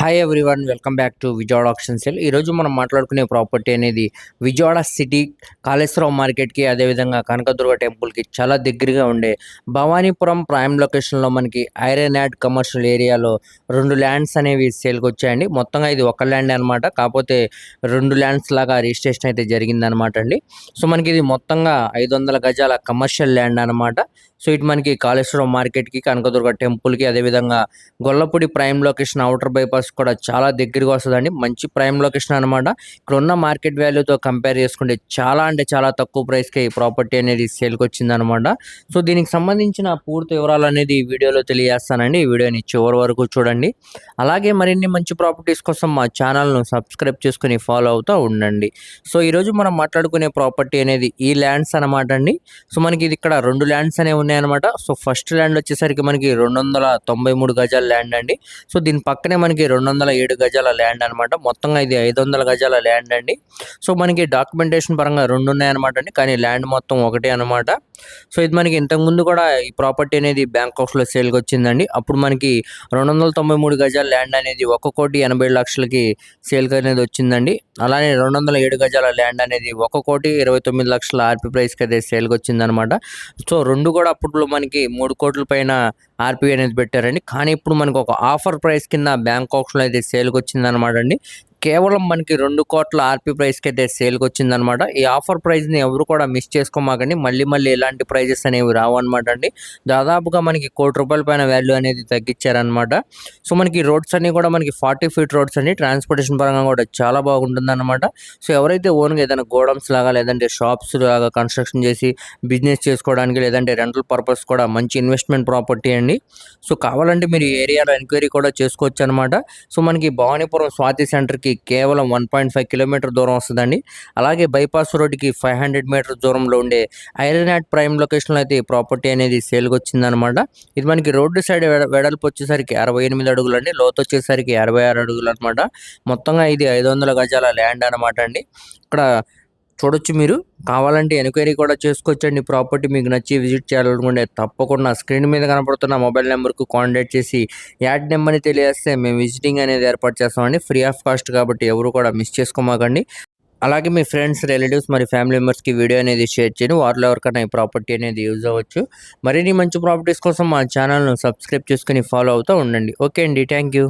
Hi everyone welcome back to Vijayawada option cell ఈరోజు మనం మాట్లాడుకునే ప్రాపర్టీ అనేది విజయవాడ సిటీ కాళేశ్వరం మార్కెట్కి అదేవిధంగా కనకదుర్గ టెంపుల్కి చాలా దగ్గరగా ఉండే భవానీపురం ప్రైమ్ లొకేషన్లో మనకి ఐరన్ యాడ్ కమర్షియల్ ఏరియాలో రెండు ల్యాండ్స్ అనేవి సేల్కి వచ్చాయండి. మొత్తంగా ఇది ఒక ల్యాండ్ అనమాట కాకపోతే రెండు ల్యాండ్స్ లాగా రిజిస్ట్రేషన్ అయితే జరిగిందనమాట అండి. సో మనకి ఇది మొత్తంగా ఐదు వందల గజాల కమర్షియల్ ల్యాండ్ అనమాట సో ఇటు మనకి కాళేశ్వరం మార్కెట్కి కనకదుర్గ టెంపుల్కి అదేవిధంగా Gollapudi prime location outer bypass కూడా చాలా దగ్గరగా వస్తుందండి. మంచి ప్రైమ్ లొకేషన్ అనమాట ఇక్కడ ఉన్న మార్కెట్ వాల్యూతో కంపేర్ చేసుకుంటే చాలా అంటే చాలా తక్కువ ప్రైస్కి ఈ ప్రాపర్టీ అనేది సేల్కి వచ్చింది అనమాట సో దీనికి సంబంధించిన పూర్తి వివరాలు అనేది ఈ వీడియోలో తెలియజేస్తానండి. ఈ వీడియోని చివరి వరకు చూడండి. అలాగే మరిన్ని మంచి ప్రాపర్టీస్ కోసం మా ఛానల్ను సబ్స్క్రైబ్ చేసుకుని ఫాలో అవుతూ ఉండండి. సో ఈరోజు మనం మాట్లాడుకునే ప్రాపర్టీ అనేది ఈ ల్యాండ్స్ అనమాట అండి. సో మనకి ఇది ఇక్కడ రెండు ల్యాండ్స్ అనేవి ఉన్నాయన్నమాట. సో ఫస్ట్ ల్యాండ్ వచ్చేసరికి మనకి రెండు వందల తొంభై మూడు గజాల ల్యాండ్ అండి. సో దీని పక్కనే మనకి రెండు వందల ఏడు గజాల ల్యాండ్ అనమాట మొత్తంగా ఇది ఐదు వందల గజాల ల్యాండ్ అండి. సో మనకి డాక్యుమెంటేషన్ పరంగా రెండు ఉన్నాయన్నమాట అండి. కానీ ల్యాండ్ మొత్తం ఒకటే అనమాట సో ఇది మనకి ఇంతకుముందు కూడా ఈ ప్రాపర్టీ అనేది బ్యాంకాక్స్లో సేల్కి వచ్చిందండి. అప్పుడు మనకి రెండు వందల తొంభై మూడు గజాల ల్యాండ్ అనేది ఒక కోటి ఎనభై లక్షలకి సేల్కి అనేది వచ్చిందండి. అలానే రెండు వందల ఏడు గజాల ల్యాండ్ అనేది ఒక కోటి ఇరవై తొమ్మిది లక్షల ఆర్పీ ప్రైస్కి అయితే సేల్కి వచ్చిందనమాట సో రెండు కూడా అప్పట్లో మనకి మూడు కోట్ల పైన ఆర్పీ అనేది పెట్టారండి. కానీ ఇప్పుడు మనకు ఒక ఆఫర్ ప్రైస్ కింద బ్యాంకాక్స్లో అయితే సేల్కి వచ్చిందనమాట అండి. కేవలం మనకి రెండు కోట్ల ఆర్పీ ప్రైస్కి అయితే సేల్కి వచ్చిందనమాట ఈ ఆఫర్ ప్రైస్ని ఎవరు కూడా మిస్ చేసుకోమాకండి. మళ్ళీ మళ్ళీ ఇలాంటి ప్రైజెస్ అనేవి రావు అనమాట అండి. దాదాపుగా మనకి కోటి రూపాయల పైన వాల్యూ అనేది తగ్గించారనమాట సో మనకి రోడ్స్ అన్ని కూడా మనకి ఫార్టీ ఫీట్ రోడ్స్ అండి. ట్రాన్స్పోర్టేషన్ పరంగా కూడా చాలా బాగుంటుంది అనమాట సో ఎవరైతే ఓన్గా ఏదైనా గోడౌన్స్ లాగా లేదంటే షాప్స్ లాగా కన్స్ట్రక్షన్ చేసి బిజినెస్ చేసుకోవడానికి లేదంటే రెంటల్ పర్పస్ కూడా మంచి ఇన్వెస్ట్మెంట్ ప్రాపర్టీ అండి. సో కావాలంటే మీరు ఈ ఏరియాలో ఎంక్వైరీ కూడా చేసుకోవచ్చు అనమాట సో మనకి భవానీపురం స్వాతి సెంటర్కి కేవలం వన్ పాయింట్ ఫైవ్ కిలోమీటర్ దూరం వస్తుందండి. అలాగే బైపాస్ రోడ్డుకి ఫైవ్ హండ్రెడ్ మీటర్ దూరంలో ఉండే ఐరన్యాట్ ప్రైమ్ లొకేషన్లో అయితే ఈ ప్రాపర్టీ అనేది సేల్కి వచ్చిందనమాట ఇది మనకి రోడ్డు సైడ్ వెడల్పు వచ్చేసరికి అరవై ఎనిమిది అడుగులు అండి లోతు వచ్చేసరికి అరవై ఆరు అడుగులు అనమాట మొత్తంగా ఇది ఐదు వందల గజాల ల్యాండ్ అనమాట అండి. ఇక్కడ చూడొచ్చు మీరు. కావాలంటే ఎంక్వైరీ కూడా చేసుకోవచ్చండి. ప్రాపర్టీ మీకు నచ్చి విజిట్ చేయాలనుకుంటే తప్పకుండా స్క్రీన్ మీద కనపడుతున్న మొబైల్ నెంబర్కు కాంటాక్ట్ చేసి యాడ్ నెంబర్ని తెలియజేస్తే మేము విజిటింగ్ అనేది ఏర్పాటు చేస్తామండి. ఫ్రీ ఆఫ్ కాస్ట్ కాబట్టి ఎవరు కూడా మిస్ చేసుకోమాకండి. అలాగే మీ ఫ్రెండ్స్ రిలేటివ్స్ మరి ఫ్యామిలీ మెంబర్స్కి వీడియో అనేది షేర్ చేయండి. వారిలో ఎవరికైనా ఈ ప్రాపర్టీ అనేది యూజ్ అవ్వచ్చు. మరిన్ని మంచి ప్రాపర్టీస్ కోసం మా ఛానల్ను సబ్స్క్రైబ్ చేసుకుని ఫాలో అవుతూ ఉండండి. ఓకే అండి. Thank you.